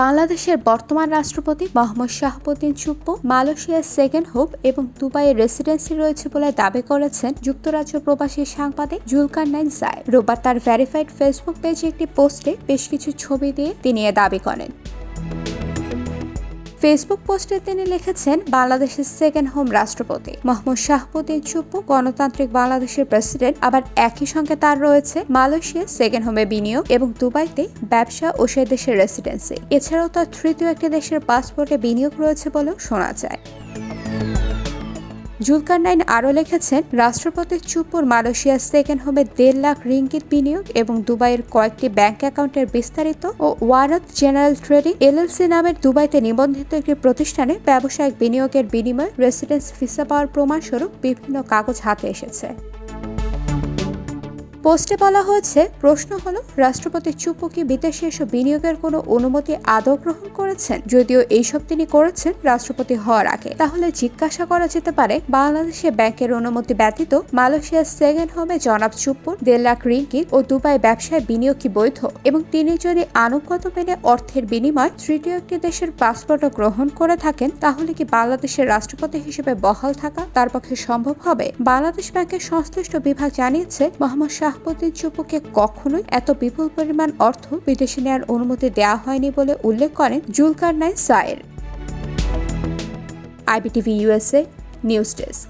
বাংলাদেশের বর্তমান রাষ্ট্রপতি মোহাম্মদ শাহাবুদ্দিন চুপ্পু, মালয়েশিয়ার সেকেন্ড হোপ এবং দুবাইয়ের রেসিডেন্সি রয়েছে বলে দাবি করেছেন যুক্তরাজ্য প্রবাসী সাংবাদিক জুলকার নাইন জায় রোববার তার ভ্যারিফাইড ফেসবুক পেজে একটি পোস্টে বেশ কিছু ছবি দিয়ে তিনি এ দাবি করেন। ফেসবুক পোস্টে তিনি লিখেছেন, বাংলাদেশের সেকেন্ড হোম রাষ্ট্রপতি। মোহাম্মদ শাহবুদ্দিন চুপ্পু গণতান্ত্রিক বাংলাদেশের প্রেসিডেন্ট আবার একই সঙ্গে তার রয়েছে মালয়েশিয়া সেকেন্ড হোমে বিনিয়োগ এবং দুবাইতে ব্যবসা ও সে দেশের রেসিডেন্সি এছাড়াও তার তৃতীয় একটি দেশের পাসপোর্টে বিনিয়োগ রয়েছে বলেও শোনা যায়। জুলকার নাইন আরও লিখেছেন, রাষ্ট্রপতি চুপুর মালয়েশিয়ার সেকেন্ড হোমে দেড় লাখ রিঙ্গিত বিনিয়োগ এবং দুবাইয়ের কয়েকটি ব্যাংক অ্যাকাউন্টের বিস্তারিত ও ওয়ারত জেনারেল ট্রেডিং এলএলসি নামের দুবাইতে নিবন্ধিত একটি প্রতিষ্ঠানে ব্যবসায়িক বিনিয়োগের বিনিময়ে রেসিডেন্স ভিসা পাওয়ার প্রমাণস্বরূপ বিভিন্ন কাগজ হাতে এসেছে। পোস্টে বলা হয়েছে, প্রশ্ন হলো, রাষ্ট্রপতি চুপু কি বিদেশে এসব বিনিয়োগের কোনো অনুমতি আদৌ গ্রহণ করেছেন? যদিও এইসব তিনি করেছেন রাষ্ট্রপতি হওয়ার আগে। তাহলে জিজ্ঞাসা করা যেতে পারে, বাংলাদেশে ব্যাংকের অনুমতি ব্যতীত মালয়েশিয়ার সেকেন্ড হোমে জনাব চুপ্পুর দেড় লাখ রিঙ্গিত ও দুবাই ব্যবসায় বিনিয়োগ কি বৈধ? এবং তিনি যদি আনুগত মেনে অর্থের বিনিময় তৃতীয় একটি দেশের পাসপোর্টও গ্রহণ করে থাকেন, তাহলে কি বাংলাদেশের রাষ্ট্রপতি হিসেবে বহাল থাকা তার পক্ষে সম্ভব হবে? বাংলাদেশ ব্যাংকের সংশ্লিষ্ট বিভাগ জানিয়েছে, মোহাম্মদ শাহবুদ্দিন চুপুকে কখনোই এত বিপুল পরিমাণ অর্থ বিদেশে নেওয়ার অনুমতি দেওয়া হয়নি বলে উল্লেখ করেন Zulkarnain Saer. IBTV USA news desk.